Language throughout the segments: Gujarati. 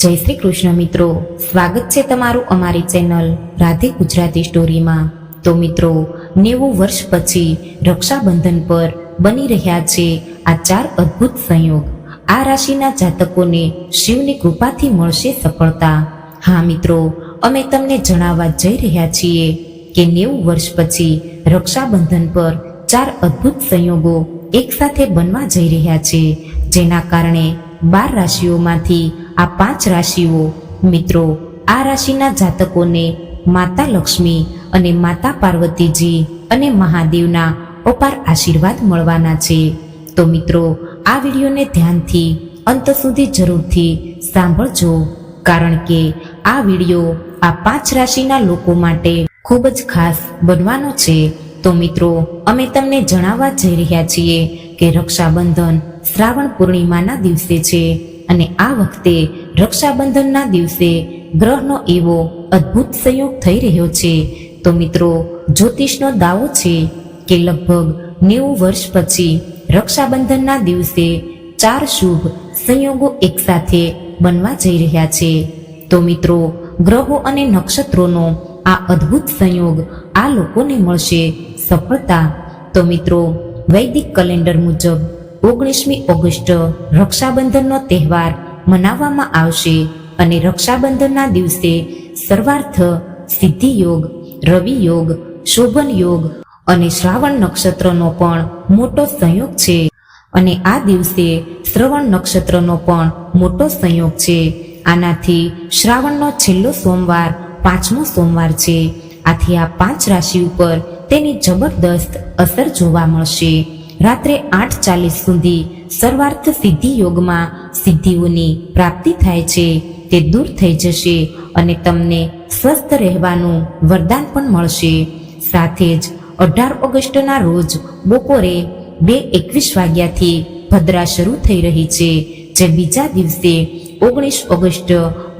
જય શ્રી કૃષ્ણ મિત્રો. સ્વાગત છે તમારું અમારી ચેનલ રાધે ગુજરાતી સ્ટોરીમાં. તો મિત્રો, નેવું વર્ષ પછી રક્ષાબંધન પર બની રહ્યા છે આ ચાર અદ્ભુત સંયોગ. આ રાશિના જાતકોને શિવની કૃપાથી મળશે સફળતા. હા મિત્રો, અમે તમને જણાવવા જઈ રહ્યા છીએ કે નેવું વર્ષ પછી રક્ષાબંધન પર ચાર અદ્ભુત સંયોગો એકસાથે બનવા જઈ રહ્યા છે. જેના કારણે બાર રાશિઓમાંથી આ પાંચ રાશિઓ, મિત્રો, આ રાશિના જાતકોને માતા લક્ષ્મી અને માતા પાર્વતીજી અને મહાદેવના અપાર આશીર્વાદ મળવાના છે. તો મિત્રો, આ વિડીયોને ધ્યાનથી, અંત સુધી જરૂરથી સાંભળજો, કારણ કે આ વીડિયો આ પાંચ રાશિના લોકો માટે ખૂબ જ ખાસ બનવાનો છે. તો મિત્રો, અમે તમને જણાવવા જઈ રહ્યા છીએ કે રક્ષાબંધન શ્રાવણ પૂર્ણિમાના દિવસે છે. અને આ વખતે રક્ષાબંધનના દિવસે ગ્રહનો એવો અદ્ભુત સંયોગ થઈ રહ્યો છે. તો મિત્રો, જ્યોતિષનો દાવો છે કે લગભગ નેવું વર્ષ પછી રક્ષાબંધનના દિવસે ચાર શુભ સંયોગો એકસાથે બનવા જઈ રહ્યા છે. તો મિત્રો, ગ્રહો અને નક્ષત્રોનો આ અદ્ભુત સંયોગ આ લોકોને મળશે સફળતા. તો મિત્રો, વૈદિક કેલેન્ડર મુજબ ઓગણીસમી ઓગસ્ટ રક્ષાબંધનનો તહેવાર મનાવવામાં આવશે અને રક્ષાબંધનના દિવસે સર્વાર્થ સિદ્ધિ યોગ રવિ યોગ શોભન યોગ અને શ્રાવણ નક્ષત્રનો પણ મોટો સંયોગ છે. અને આ દિવસે શ્રવણ નક્ષત્રનો પણ મોટો સંયોગ છે. આનાથી શ્રાવણનો છેલ્લો સોમવાર, પાંચમો સોમવાર છે. આથી આ પાંચ રાશિ ઉપર તેની જબરદસ્ત અસર જોવા મળશે. રાત્રે આઠ ચાલીસ સુધી સર્વાર્થ સિદ્ધિ યોગમાં સિદ્ધિઓની પ્રાપ્તિ થાય છે, તે દૂર થઈ જશે અને તમને સ્વસ્થ રહેવાનું વરદાન પણ મળશે. સાથે જ અઢાર ઓગસ્ટના રોજ બપોરે બે એકવીસ વાગ્યાથી ભદ્રા શરૂ થઈ રહી છે, જે બીજા દિવસે ઓગણીસ ઓગસ્ટ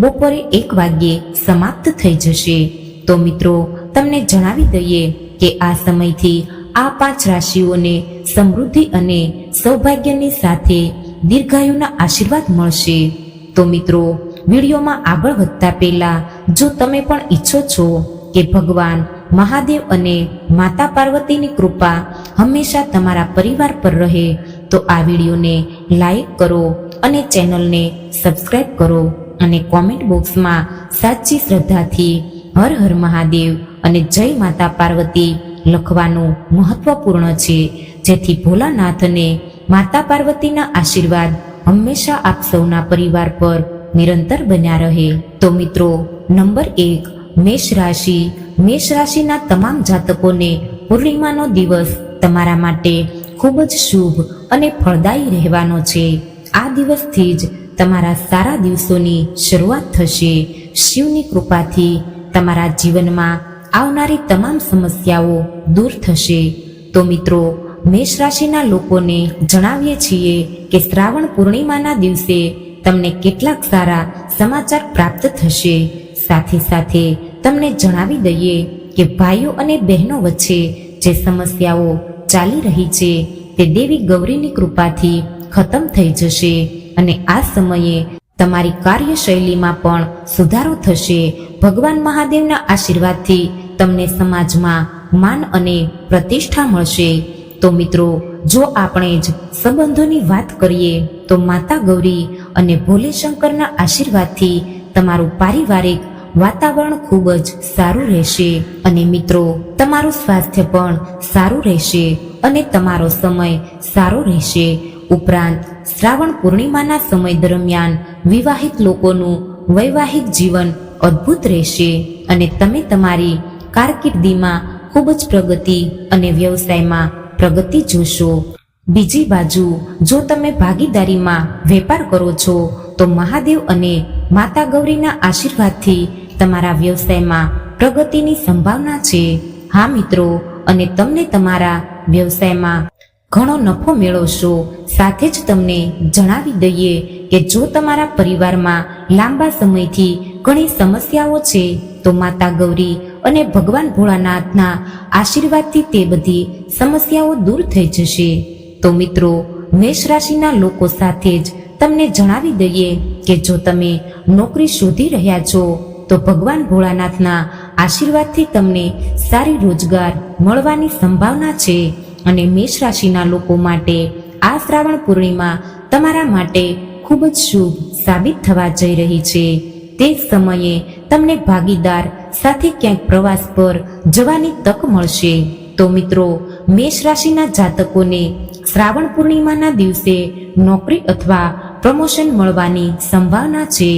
બપોરે એક વાગ્યે સમાપ્ત થઈ જશે. તો મિત્રો, તમને જણાવી દઈએ કે આ સમયથી આ પાંચ રાશિઓને સમૃદ્ધિ અને સૌભાગ્યની સાથે દીર્ઘાયુના આશીર્વાદ મળશે. તો મિત્રો, વિડીયોમાં આગળ વધતા પહેલા, જો તમે પણ ઈચ્છો છો કે ભગવાન, મહાદેવ અને માતા પાર્વતીની કૃપા હંમેશા તમારા પરિવાર પર રહે, તો આ વિડીયોને લાઈક કરો અને ચેનલને સબસ્ક્રાઈબ કરો અને કોમેન્ટ બોક્સમાં સાચી શ્રદ્ધાથી હર હર મહાદેવ અને જય માતા પાર્વતી લખવાનું મહત્વપૂર્ણ છે. જેથી ભોલાનાથને માતા પાર્વતીના આશીર્વાદ હંમેશા આપ સૌના પરિવાર પર નિરંતર બન્યા રહે. તો મિત્રો, નંબર એક, મેષ રાશિ. મેષ રાશિના તમામ જાતકોને પૂર્ણિમાનો દિવસ તમારા માટે ખૂબ જ શુભ અને ફળદાયી રહેવાનો છે. આ દિવસથી જ તમારા સારા દિવસોની શરૂઆત થશે. શિવની કૃપાથી તમારા જીવનમાં આવનારી તમામ સમસ્યાઓ દૂર થશે. તો મિત્રો, મેષ રાશિના લોકોને જણાવીએ છીએ કે શ્રાવણ પૂર્ણિમાના દિવસે તમને કેટલાક સારા સમાચાર પ્રાપ્ત થશે. સાથે સાથે તમને જણાવી દઈએ કે ભાઈઓ અને બહેનો વચ્ચે જે સમસ્યાઓ ચાલી રહી છે, તે દેવી ગૌરીની કૃપાથી ખતમ થઈ જશે અને આ સમયે તમારી કાર્યશૈલીમાં પણ સુધારો થશે. ભગવાન મહાદેવના આશીર્વાદથી તમને સમાજમાં માન અને પ્રતિષ્ઠા મળશે. તો મિત્રો, જો આપણે જ સંબંધોની વાત કરીએ, તો માતા ગૌરી અને ભોલે શંકરના આશીર્વાદથી તમારું પારિવારિક વાતાવરણ ખૂબ જ સારું રહેશે અને મિત્રો, તમારું સ્વાસ્થ્ય પણ સારું રહેશે અને તમારો સમય સારો રહેશે. ઉપરાંત શ્રાવણ પૂર્ણિમાના સમય દરમિયાન વિવાહિત લોકોનું વૈવાહિક જીવન અદ્ભુત રહેશે અને તમે તમારી કારકિર્દીમાં ખૂબ જ પ્રગતિ અને વ્યવસાયમાં પ્રગતિ જોશો. બીજી બાજુ, જો તમે ભાગીદારીમાં વેપાર કરો છો, તો મહાદેવ અને માતા ગૌરીના આશીર્વાદથી તમારા વ્યવસાયમાં પ્રગતિની સંભાવના છે. હા મિત્રો, અને તમને તમારા વ્યવસાયમાં ઘણો નફો મેળવશો. સાથે જ તમને જણાવી દઈએ કે જો તમારા પરિવારમાં લાંબા સમયથી ઘણી સમસ્યાઓ છે, તો માતા ગૌરી અને ભગવાન ભોળાનાથના આશીર્વાદથી તે બધી સમસ્યાઓ દૂર થઈ જશે. તો મિત્રો, મેષ રાશિના લોકો સાથે જ તમને જણાવી દઈએ કે જો તમે નોકરી શોધી રહ્યા છો, તો ભગવાન ભોળાનાથના આશીર્વાદથી તમને સારી રોજગાર મળવાની સંભાવના છે. અને મેષ રાશિના લોકો માટે આ શ્રાવણ પૂર્ણિમા તમારા માટે ખૂબ જ શુભ સાબિત થવા જઈ રહી છે. તે સમયે તમને ભાગીદાર સાથે ક્યાંક પ્રવાસ પર જવાની તક મળશે. તો મિત્રો, મેષ રાશિના જાતકોને શ્રાવણ પૂર્ણિમાના દિવસે નોકરી અથવા પ્રમોશન મળવાની સંભાવના છે.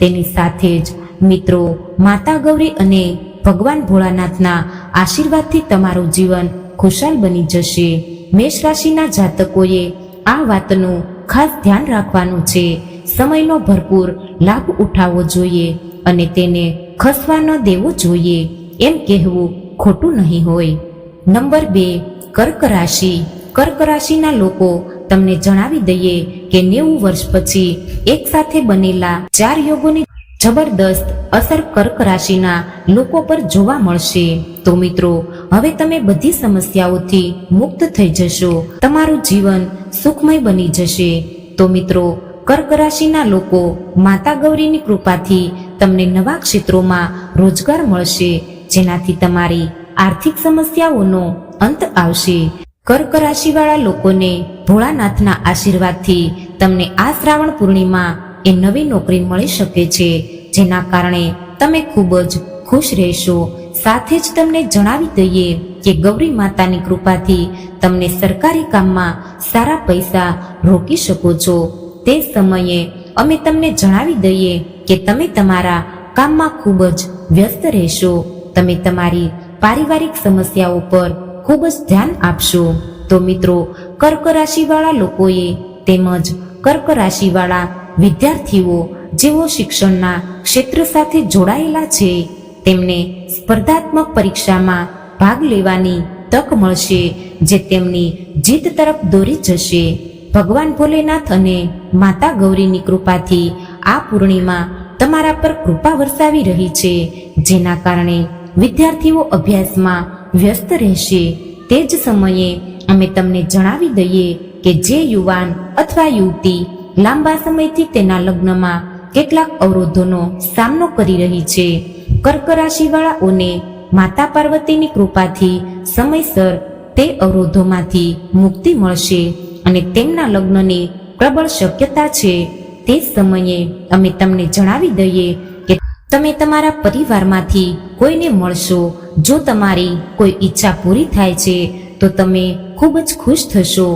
તેની સાથે જ મિત્રો, માતા ગૌરી અને ભગવાન ભોળાનાથના આશીર્વાદથી તમારું જીવન ખુશાલ બની જશે. મેષ રાશિના જાતકોએ આ વાતનું ખાસ ધ્યાન રાખવાનું છે. સમયનો ભરપૂર લાભ ઉઠાવવો જોઈએ અને તેને ખસવા ન દેવો જોઈએ. એમ કહેવું ખોટું નહીં હોય. નંબર બે, કર્ક રાશિ. કર્ક રાશિના લોકો તમને જણાવી દઈએ કે નેવું વર્ષ પછી એક સાથે બનેલા ચાર યોગોની જબરદસ્ત અસર કર્ક રાશિના લોકો પર જોવા મળશે. તો મિત્રો, હવે તમે બધી સમસ્યાઓથી મુક્ત થઈ જશો. તમારું જીવન સુખમય બની જશે. તો મિત્રો, કર્ક રાશિના લોકો માતા ગૌરીની કૃપાથી તમને નવા ક્ષેત્રોમાં રોજગાર મળશે, જેનાથી તમારી આર્થિક સમસ્યાઓનો અંત આવશે. કર્ક રાશિવાળા લોકોને ભોળાનાથના આશીર્વાદથી તમને આ શ્રાવણ પૂર્ણિમા એ નવી નોકરી મળી શકે છે. જેના કારણે તમે ખૂબ જ ખુશ રહેશો. સાથે જ તમને જણાવી દઈએ કે ગૌરી માતાની કૃપાથી તમને સરકારી કામમાં સારા પૈસા રોકી શકો છો. તે સમયે અમે તમને જણાવી દઈએ કે તમે તમારા કામમાં ખૂબ જ વ્યસ્ત રહેશો. તમે તમારી પારિવારિક સમસ્યાઓ પર ખૂબ જ ધ્યાન આપશો. તો મિત્રો, કર્ક રાશિવાળા લોકોએ તેમજ કર્ક રાશિવાળા વિદ્યાર્થીઓ જેઓ શિક્ષણના ક્ષેત્ર સાથે જોડાયેલા છે, તેમને સ્પર્ધાત્મક પરીક્ષામાં ભાગ લેવાની તક મળશે, જે તેમની જીત તરફ દોરી જશે. ભગવાન ભોલેનાથ અને માતા ગૌરીની કૃપાથી આ પૂર્ણિમા તમારા પર કૃપા વરસાવી રહી છે, જેના કારણે વિદ્યાર્થીઓ અભ્યાસમાં વ્યસ્ત રહેશે. તે જ સમયે અમે તમને જણાવી દઈએ કે જે યુવાન અથવા યુવતી લાંબા સમયથી તેના લગ્નમાં કેટલાક અવરોધોનો સામનો કરી રહી છે. કર્ક રાશિવાળાઓને માતા પાર્વતીની કૃપાથી સમયસર તે અવરોધોમાંથી મુક્તિ મળશે અને તેમના લગ્નની પ્રબળ શક્યતા છે. તે સમયે અમે તમને જણાવી દઈએ કે તમે તમારા પરિવારમાંથી કોઈને મળશો. જો તમારી કોઈ ઈચ્છા પૂરી થાય છે, તો તમે ખૂબ જ ખુશ થશો.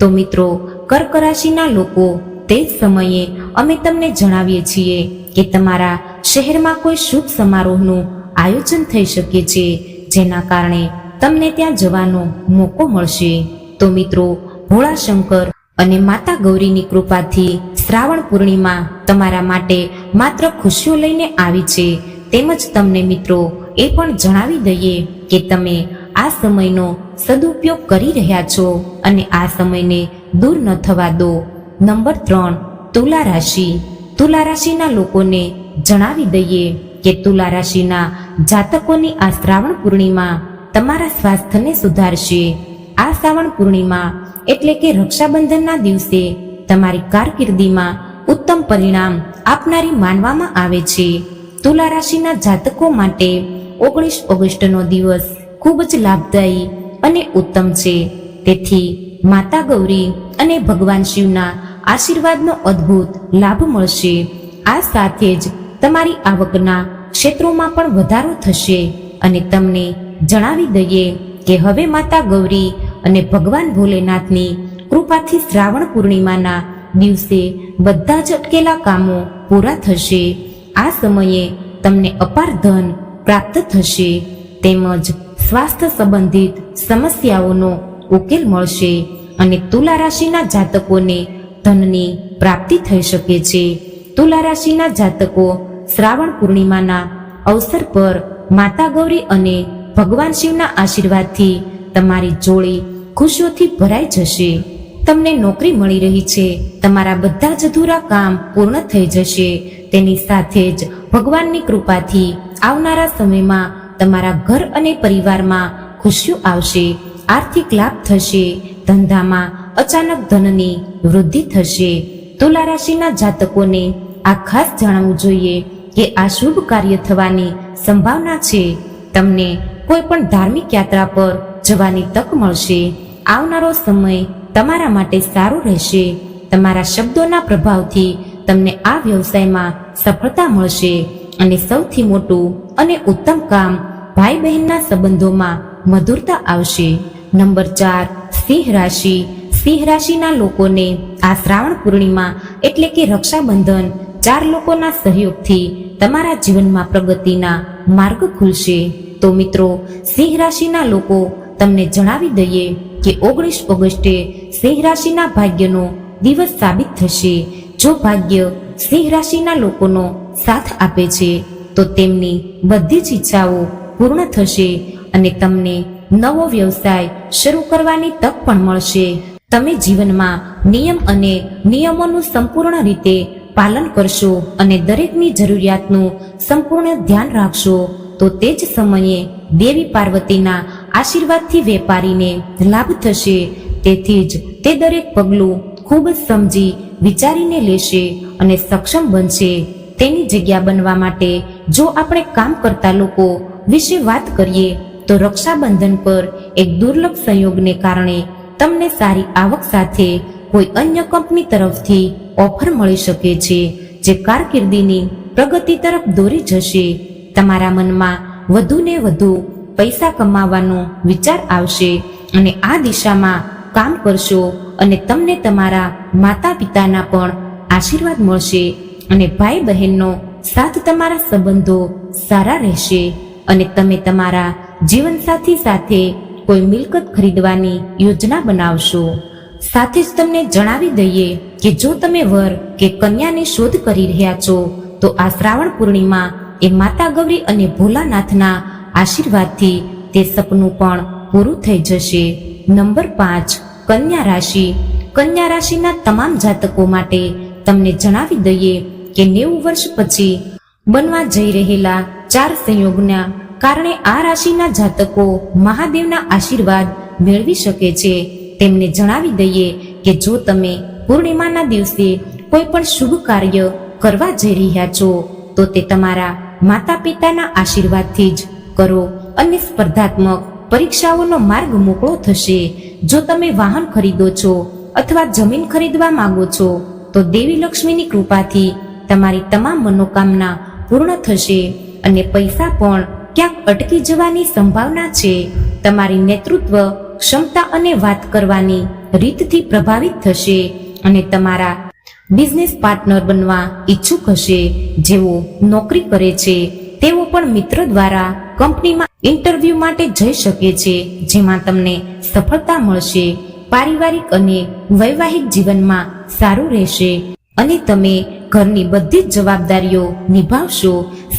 તો મિત્રો કર્ક રાશિના લોકો તે જ સમયે અમે તમને જણાવીએ છીએ કે તમારા શહેરમાં કોઈ શુભ સમારોહનું આયોજન થઈ શકે છે, જેના કારણે તમને ત્યાં જવાનો મોકો મળશે. તો મિત્રો, ભોળાશંકર અને માતા ગૌરીની કૃપાથી શ્રાવણ પૂર્ણિમા તમારા માટે માત્ર ખુશીઓ લઈને આવી છે. તેમજ તમને મિત્રો, એ પણ જણાવી દઈએ કે તમે આ સમયનો સદુપયોગ કરી રહ્યા છો અને આ સમયને દૂર ન થવા દો. નંબર ત્રણ, તુલા રાશિ. તુલા રાશિના લોકોને જણાવી દઈએ કે તુલા રાશિના જાતકોની આ શ્રાવણ પૂર્ણિમા તમારા સ્વાસ્થ્યને સુધારશે. આ શ્રાવણ પૂર્ણિમા એટલે કે રક્ષાબંધનના દિવસે તમારી કારકિર્દીમાં ઉત્તમ પરિણામ આપનારી માનવામાં આવે છે. તુલા રાશિના જાતકો માટે ઓગણીસ ઓગસ્ટનો દિવસ ખૂબ જ લાભદાયી અને ઉત્તમ છે. તેથી માતા ગૌરી અને ભગવાન શિવના આશીર્વાદનો અદ્ભુત લાભ મળશે. આ સાથે જ તમારી આવકના ક્ષેત્રોમાં પણ વધારો થશે અને તમને જણાવી દઈએ કે હવે માતા ગૌરી અને ભગવાન ભોલેનાથની કૃપાથી શ્રાવણ પૂર્ણિમાના દિવસે બધા જ અટકેલા કામો પૂરા થશે. આ સમયે તમને અપાર ધન પ્રાપ્ત થશે. તેમજ સ્વાસ્થ્ય સંબંધિત સમસ્યાઓનો ઉકેલ મળશે અને તુલા રાશિના જાતકોને ધનની પ્રાપ્તિ થઈ શકે છે. તુલા રાશિના જાતકો શ્રાવણ પૂર્ણિમાના અવસર પર માતા ગૌરી અને ભગવાન શિવના આશીર્વાદથી તમારી જોડી ખુશીઓથી ભરાઈ જશે. તમને નોકરી મળી રહી છે. તમારા બધા જ અધૂરા કામ પૂર્ણ થઈ જશે. તેની સાથે જ ભગવાનની કૃપાથી આવનારા સમયમાં તમારા ઘર અને પરિવારમાં ખુશીઓ આવશે. આર્થિક લાભ થશે. ધંધામાં અચાનક ધનની વૃદ્ધિ થશે. તુલા રાશિના જાતકોને આ ખાસ જાણવું જોઈએ કે આ શુભ કાર્ય થવાની સંભાવના છે. તમને કોઈ પણ ધાર્મિક યાત્રા પર જવાની તક મળશે. આવનારો સમય તમારા માટે સારો રહેશે. તમારા શબ્દોના પ્રભાવથી તમને આ વ્યવસાયમાં સફળતા મળશે અને સૌથી મોટું અને ઉત્તમ કામ ભાઈ બહેનના સંબંધોમાં મધુરતા આવશે. નંબર ચાર, સિંહ રાશિ. સિંહ રાશિના લોકોને આ શ્રાવણ પૂર્ણિમા એટલે કે રક્ષાબંધન ચાર લોકોના સહયોગથી તમારા જીવનમાં પ્રગતિના માર્ગ ખુલશે. તો મિત્રો, સિંહ રાશિના લોકો, તમને જણાવી દઈએ કે ઓગણીસ ઓગસ્ટે સિંહ રાશિના ભાગ્યનો દિવસ સાબિત થશે. જો ભાગ્ય સિંહ રાશિના લોકોનો સાથ આપે છે, તો તેમની બધી જ ઈચ્છાઓ પૂર્ણ થશે અને તમને નવો વ્યવસાય શરૂ કરવાની તક પણ મળશે. તમે જીવનમાં નિયમ અને નિયમોનું સંપૂર્ણ રીતે પાલન કરશો અને દરેકની જરૂરિયાતનું સંપૂર્ણ ધ્યાન રાખશો, તો તે જ સમયે દેવી પાર્વતીના આશીર્વાદથી વેપારીને લાભ થશે. તેથી જ તે દરેક પગલું ખૂબ જ સમજી વિચારીને લેશે અને સક્ષમ બનશે. તેની જગ્યા બનવા માટે જો આપણે કામ કરતા લોકો વિશે વાત કરીએ, તો રક્ષાબંધન પર એક દુર્લભ સંયોગને કારણે તમને સારી આવક સાથે કોઈ અન્ય કંપની તરફથી ઓફર મળી શકે છે, જે કારકિર્દીની પ્રગતિ તરફ દોરી જશે. તમારા મનમાં વધુ ને વધુ પૈસા કમાવાનો વિચાર આવશે અને આ દિશામાં કામ કરશો અને તમને તમારા માતા પિતાના પણ આશીર્વાદ મળશે અને ભાઈ બહેનનો સાથ તમારા સંબંધો સારા રહેશે અને તમે તમારા જીવનસાથી સાથે કોઈ મિલકત ખરીદવાની યોજના બનાવશો. સાથે જ તમને જણાવી દઈએ કે જો તમે વર કે કન્યાની શોધ કરી રહ્યા છો, તો આ શ્રાવણ પૂર્ણિમા એ માતા ગૌરી અને ભોલાનાથના આશીર્વાદથી તે સપનું પણ પૂરું થઈ જશે. નંબર પાંચ, કન્યા રાશિ. કન્યા રાશિના તમામ જાતકો માટે તમને જણાવી દઈએ કે નેવું વર્ષ પછી બનવા જઈ રહેલા ચાર સંયોગના કારણે આ રાશિના જાતકો મહાદેવના આશીર્વાદ મેળવી શકે છે. તેમને જણાવી દઈએ કે જો તમે પૂર્ણિમાના દિવસે કોઈ પણ શુભ કાર્ય કરવા જઈ રહ્યા છો, તો તે તમારા માતા પિતાના આશીર્વાદથી જ કરો અને સ્પર્ધાત્મક પરીક્ષાઓનો માર્ગ મોકળો થશે. જો તમે વાહન ખરીદો છો અથવા જમીન ખરીદવા માંગો છો, તો દેવી લક્ષ્મીની કૃપાથી તમારી તમામ મનોકામના પૂર્ણ થશે અને પૈસા પણ ક્યાંક અટકી જવાની સંભાવના છે. તમારી નેતૃત્વ ક્ષમતા અને વાત કરવાની રીતથી પ્રભાવિત થશે અને તમારા બિઝનેસ પાર્ટનર બનવા ઈચ્છુક હશે. જેઓ નોકરી કરે છે, તેઓ પણ મિત્ર દ્વારા કંપનીમાં ઇન્ટરવ્યૂ માટે જઈ શકે છે, જેમાં તમને સફળતા મળશે. પારિવારિક અને વૈવાહિક જીવનમાં સારું રહેશે અને તમે ઘરની બધી જ જવાબદારીઓ નિભાવશો.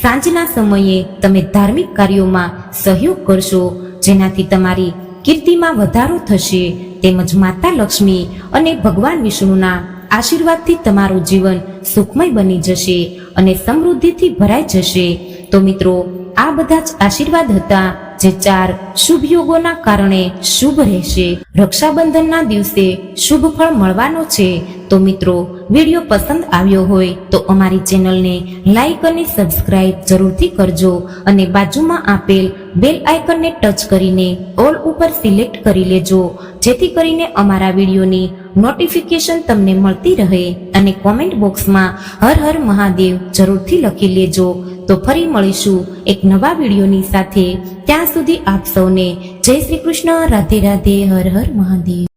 સાંજના સમયે તમે ધાર્મિક કાર્યોમાં સહયોગ કરશો, જેનાથી તમારી કીર્તિમાં વધારો થશે, તેમજ માતા લક્ષ્મી અને ભગવાન વિષ્ણુના આશીર્વાદથી તમારું જીવન સુખમય બની જશે અને સમૃદ્ધિથી ભરાઈ જશે. તો મિત્રો, આ બધા જ આશીર્વાદ હતા જે ચાર શુભ યોગોના કારણે શુભ રહેશે. રક્ષાબંધનના દિવસે શુભ ફળ મળવાનો છે. તો મિત્રો, વીડિયો પસંદ આવ્યો હોય તો અમારી ચેનલને લાઈક અને સબસ્ક્રાઇબ જરૂરથી કરજો અને બાજુમાં આપેલ બેલ આઇકનને ટચ કરીને ઓલ ઉપર સિલેક્ટ કરી લેજો, જેથી કરીને અમારા વિડીયોની નોટિફિકેશન તમને મળતી રહે અને કોમેન્ટ બોક્સમાં હર હર મહાદેવ જરૂરથી લખી લેજો. તો ફરી મળીશું એક નવા વિડીયોની સાથે. ત્યાં સુધી આપ સૌને જય શ્રી કૃષ્ણ, રાધે રાધે, હર હર મહાદેવ.